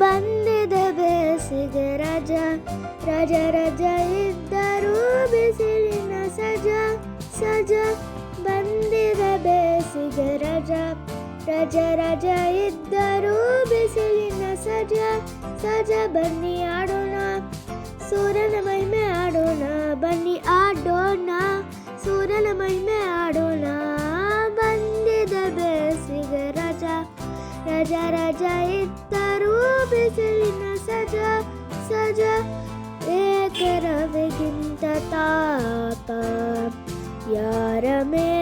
ಬಂದಿದೆ ಬೇಸಿಗೆ ರಜ. ರಜ ರಜ ಇದ್ದರೂ ಬಿಸಿಲಿನ ಸಜ. ಸಜ ಬಂದಿದೆ ಬೇಸಿಗೆ ರಜ. ರಜ ರಜ ಇದ್ದರೂ ಬಿಸಿಲಿನ ಸಜ. ಸಜ ಬನ್ನಿ ಆಡೋಣ. ಸೂರ್ಯನ ಮಹಿಮೆ ಆಡೋಣ. ಬನ್ನಿ ಆಡೋಣ. ಸೂರ್ಯನ ಮಹಿಮೆ رجا رجا الدروب بسلنا سجا سجا اقرب انت تعطى يا رمي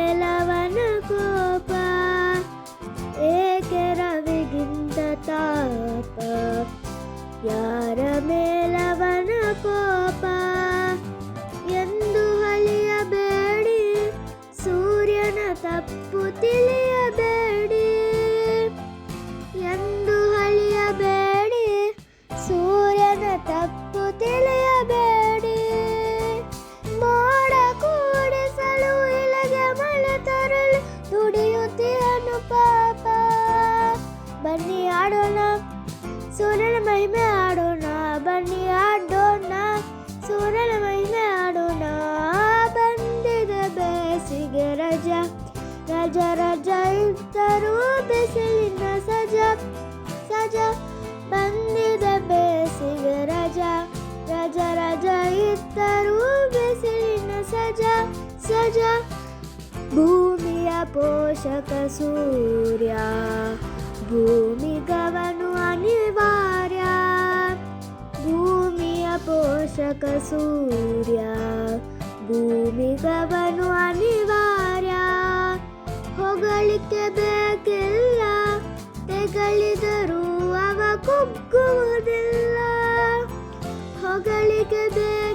ಸಜ ಭೂಮಿಯ ಪೋಷಕ ಸೂರ್ಯ. ಭೂಮಿಗವನು ಅನಿವಾರ್ಯ. ಭೂಮಿಯ ಪೋಷಕ ಸೂರ್ಯ. ಭೂಮಿಗವನು ಅನಿವಾರ್ಯ. ಹೊಗಳಿಕೆ ಬೇಕಿಲ್ಲ. ತೆಗಳಿದರೂ ಅವ ಕುಗ್ಗುವುದಿಲ್ಲ. ಹೊಗಳಿಕೆ ಬೇಕಿಲ್ಲ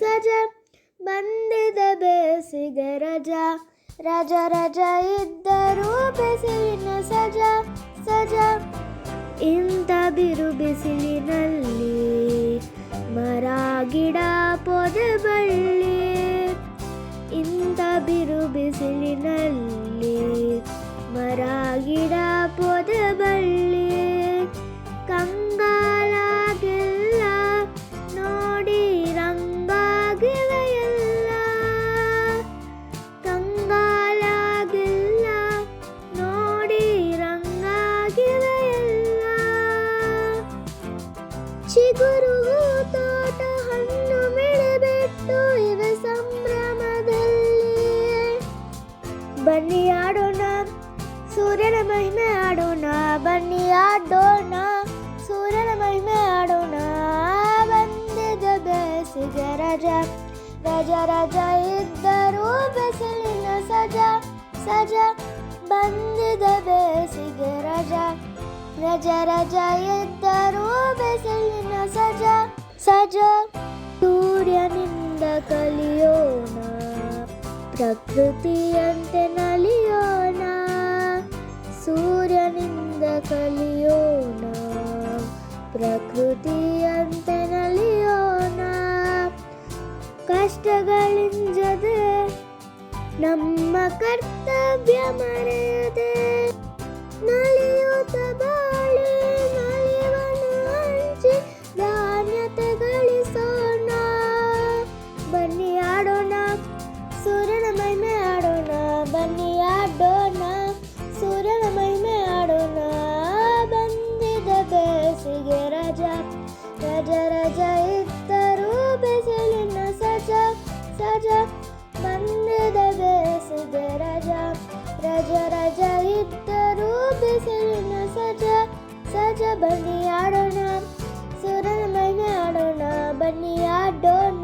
ಸಜ, ಬಂದಿದ ಬೇಸಿಗೆ ರಜ. ರಜ ರಜ ಇದ್ದರೂ ಬಿಸಿಲಿನ ಸಜ ಸಜ. ಇಂಥ ಬಿರು ಬಿಸಿಲಿನಲ್ಲಿ ಮರ, ಗಿಡ, ಪೊದೆ, ಬಳ್ಳಿ. ಇಂಥ ಬಿರು ಬಿಸಿಲಿನಲ್ಲಿ ಮರ, ಗಿಡ, ಪೊದೆ, ಬಳ್ಳಿ. ಚಿಗುರು ತೋಟ ಹಣ್ಣು ಮಿಳಿಬಿಟ್ಟು ಇವೆ ಸಂಭ್ರಮದಲ್ಲಿ ಬನ್ನಿ ಆಡೋಣ ಸೂರ್ಯನ ಮಹಿಮೆ ಆಡೋಣ ಬನ್ನಿ ಆಡೋಣ ಸೂರ್ಯನ ಮಹಿಮೆ ಆಡೋಣ ಬಂದಿದೆ ಬೇಸಿಗೆ ರಜ ರಜ ರಜ ಇದ್ದರೂ ಬಿಸಿಲಿನ ಸಜ ಸಜ ಬಂದಿದೆ ಬೇಸಿಗೆ ರಜ ರಜ ರಜ ಇದ್ದರೂ ಬಿಸಿಲಿನ ಸಜ ಸಜ ಸೂರ್ಯನಿಂದ ಕಲಿಯೋಣ ಪ್ರಕೃತಿಯಂತೆ ನಲಿಯೋಣ ಸೂರ್ಯನಿಂದ ಕಲಿಯೋಣ ಪ್ರಕೃತಿಯಂತೆ ನಲಿಯೋಣ ಕಷ್ಟಗಳಿಂಜದೆ ನಮ್ಮ ಕರ್ತವ್ಯ ಮರೆಯದೆ ఆడోనా సూర్యుల మహిమే ఆడోనా బన్ని ఆడోనా సూర్యుల మహిమే ఆడోనా ಬಂದಿದ ಬೇಸಿಗೆ ರಜಾ ರಜ ರಜ ಇದ್ದರು ಬಿಸಿಲಿನ ಸಜ ಸಜ ಬಂದಿದ ಬೇಸಿಗೆ ರಜಾ ರಜ ರಜ ಇದ್ದರು ಬಿಸಿಲಿನ ಸಜ ಸಜ ಬನ್ನಿ ಆಡೋಣ ಸೂರ್ಯನ ಮಹಿಮೆ ಆಡೋಣ ಬನ್ನಿ ಆಡೋಣ